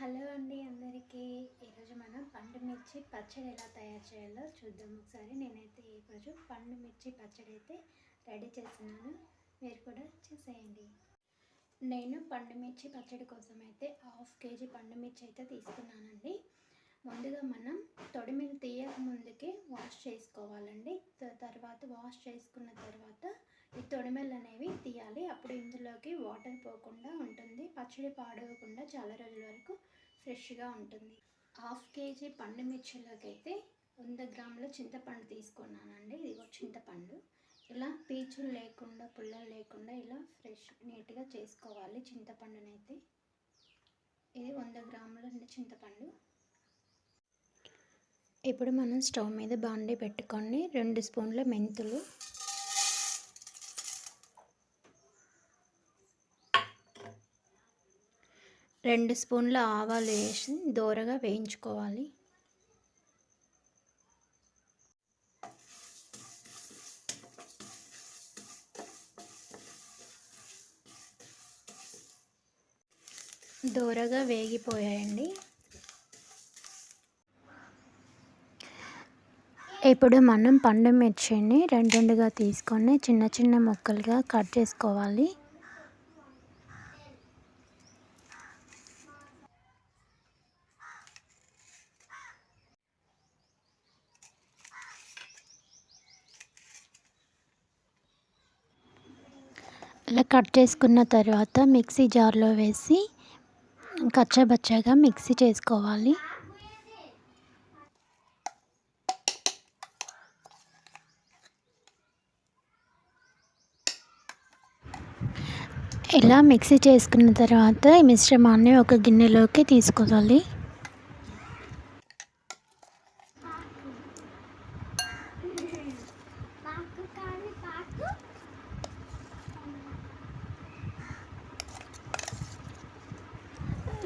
Hello అండి అందరికీ. ఈరోజు మనం పండు మిర్చి పచ్చడి ఎలా తయారు చేయాలో చూద్దాం. ఒకసారి నేనైతే ఈరోజు పండు మిర్చి పచ్చడి అయితే రెడీ చేస్తున్నాను. మీరు కూడా చేసేయండి. నేను పండు మిర్చి పచ్చడి కోసం అయితే హాఫ్ కేజీ పండు మిర్చి అయితే తీసుకున్నానండి. ముందుగా మనం తొడిమిని తీయక ముందుకే వాష్ చేసుకోవాలండి. త- తర్వాత వాష్ చేసుకున్న తర్వాత తొడిమెలు అనేవి తీయాలి. అప్పుడు ఇందులోకి వాటర్ పోకుండా ఉంటుంది. పచ్చడి పాడవకుండా చాలా రోజుల వరకు ఫ్రెష్గా ఉంటుంది. హాఫ్ కేజీ పండు మిర్చిలోకి అయితే వంద గ్రాముల చింతపండు తీసుకున్నానండి. ఇదిగో చింతపండు. ఇలా పీచులు లేకుండా పుల్లలు లేకుండా ఇలా ఫ్రెష్ నీట్గా చేసుకోవాలి చింతపండునైతే. ఇది వంద గ్రాముల చింతపండు. ఇప్పుడు మనం స్టవ్ మీద బాండీ పెట్టుకొని రెండు స్పూన్ల మెంతులు రెండు స్పూన్ల ఆవాలు వేసి దోరగా వేయించుకోవాలి. దోరగా వేగిపోయాయండి. ఇప్పుడు మనం పండు మిర్చిని రెండు రెండుగా తీసుకొని చిన్న చిన్న ముక్కలుగా కట్ చేసుకోవాలి. ఇలా కట్ చేసుకున్న తర్వాత మిక్సీ జార్లో వేసి కచ్చబచ్చగా మిక్సీ చేసుకోవాలి. ఇలా మిక్సీ చేసుకున్న తర్వాత ఈ మిశ్రమాన్ని ఒక గిన్నెలోకి తీసుకోవాలి.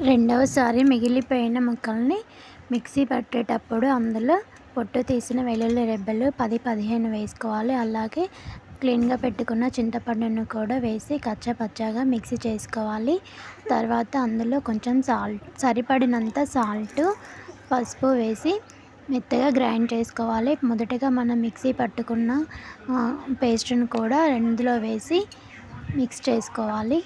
రెండవసారి మిగిలిపోయిన ముక్కల్ని మిక్సీ పట్టేటప్పుడు అందులో పొట్టు తీసిన వెల్లుల్లి రెబ్బలు పది పదిహేను వేసుకోవాలి. అలాగే క్లీన్గా పెట్టుకున్న చింతపండును కూడా వేసి కచ్చపచ్చగా మిక్సీ చేసుకోవాలి. తర్వాత అందులో కొంచెం సాల్ట్ సరిపడినంత సాల్ట్ పసుపు వేసి మెత్తగా గ్రైండ్ చేసుకోవాలి. మొదటగా మనం మిక్సీ పట్టుకున్న పేస్ట్ను కూడా రెండులో వేసి మిక్స్ చేసుకోవాలి.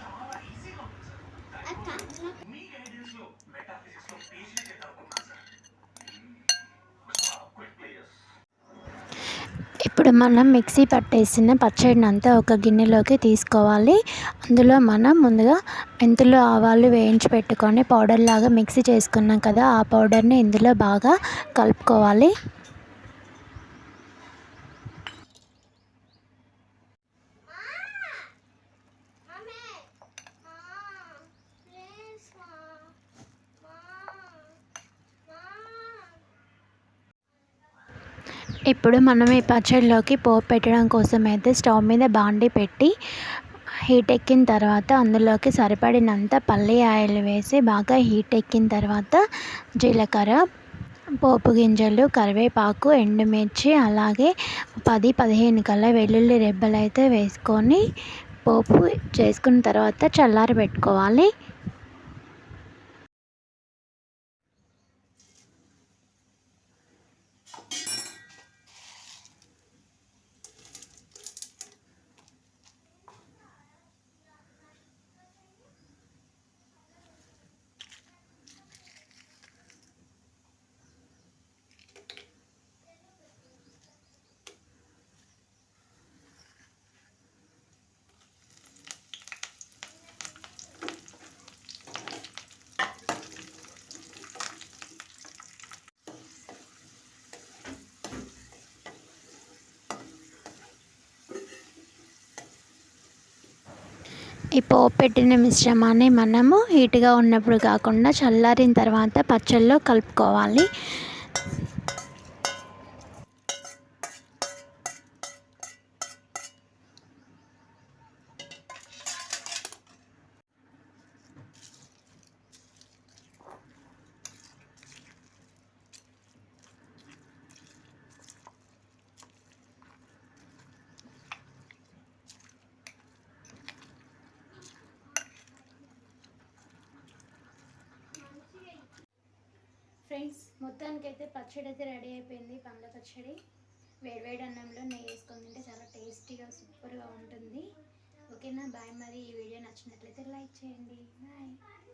ఇప్పుడు మనం మిక్సీ పట్టేసిన పచ్చడిని అంతా ఒక గిన్నెలోకి తీసుకోవాలి. అందులో మనం ముందుగా మెంతులు ఆవాలు వేయించి పెట్టుకొని పౌడర్ లాగా మిక్సీ చేసుకున్నాం కదా ఆ పౌడర్ని ఇందులో బాగా కలుపుకోవాలి. ఇప్పుడు మనం ఈ పచ్చడిలోకి పోపు పెట్టడం కోసం అయితే స్టవ్ మీద బాండి పెట్టి హీట్ ఎక్కిన తర్వాత అందులోకి సరిపడినంత పల్లి ఆయిల్ వేసి బాగా హీట్ ఎక్కిన తర్వాత జీలకర్ర పోపు గింజలు కరివేపాకు ఎండుమిర్చి అలాగే పది పదిహేను కల్లా వెల్లుల్లి రెబ్బలు అయితే వేసుకొని పోపు చేసుకున్న తర్వాత చల్లారి పెట్టుకోవాలి ఈ పోపు పెట్టిన మిశ్రమాన్ని మనము హీట్గా ఉన్నప్పుడు కాకుండా చల్లారిన తర్వాత పచ్చళ్ళలో కలుపుకోవాలి. మొత్తానికైతే పచ్చడి అయితే రెడీ అయిపోయింది పండ్ల పచ్చడి. వేడివేడి అన్నంలో నెయ్యి వేసుకొని తింటే చాలా టేస్టీగా సూపర్గా ఉంటుంది. ఓకేనా? బాయ్ మరి. ఈ వీడియో నచ్చినట్లయితే లైక్ చేయండి. బాయ్.